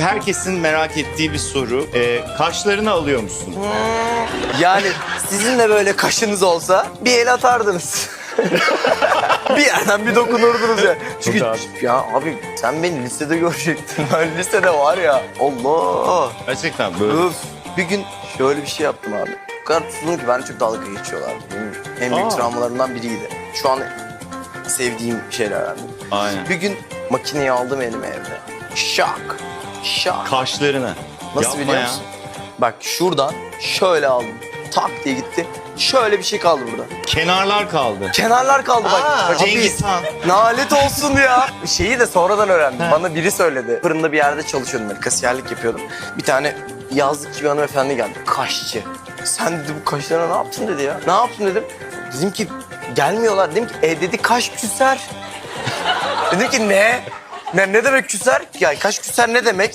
herkesin merak ettiği bir soru. Ee, kaşlarını alıyor musun? Yani sizin de böyle kaşınız olsa bir el atardınız. bir yerden bir dokunurdunuz ya. Çünkü Çok ya abi sen beni lisede görecektin. Ben lisede var ya. Allah. Gerçekten böyle. Öf. Bir gün şöyle bir şey yaptım abi. O kadar tutuldum ki ben çok dalga geçiyorlar. Benim en büyük Aa. travmalarımdan biriydi. Şu an sevdiğim şeylerden. Aynen. Bir gün makineyi aldım elime evde. Şak. Şak. Kaşlarını. Nasıl Yapma biliyor ya. musun? Bak şuradan şöyle aldım. Tak diye gitti. Şöyle bir şey kaldı burada. Kenarlar kaldı. Kenarlar kaldı bak. Aa, Tabii. Cengiz Han. Nalet olsun ya. Şeyi de sonradan öğrendim. Bana biri söyledi. Fırında bir yerde çalışıyordum böyle kasiyerlik yapıyordum. Bir tane yazlıkçı bir hanımefendi geldi. Kaşçı. Sen dedi bu kaşlarına ne yaptın dedi ya. Ne yaptın dedim. Dedim ki gelmiyorlar. Dedim ki e dedi kaş küser. dedim ki ne? Ne, ne demek küser? Ya kaş küser ne demek?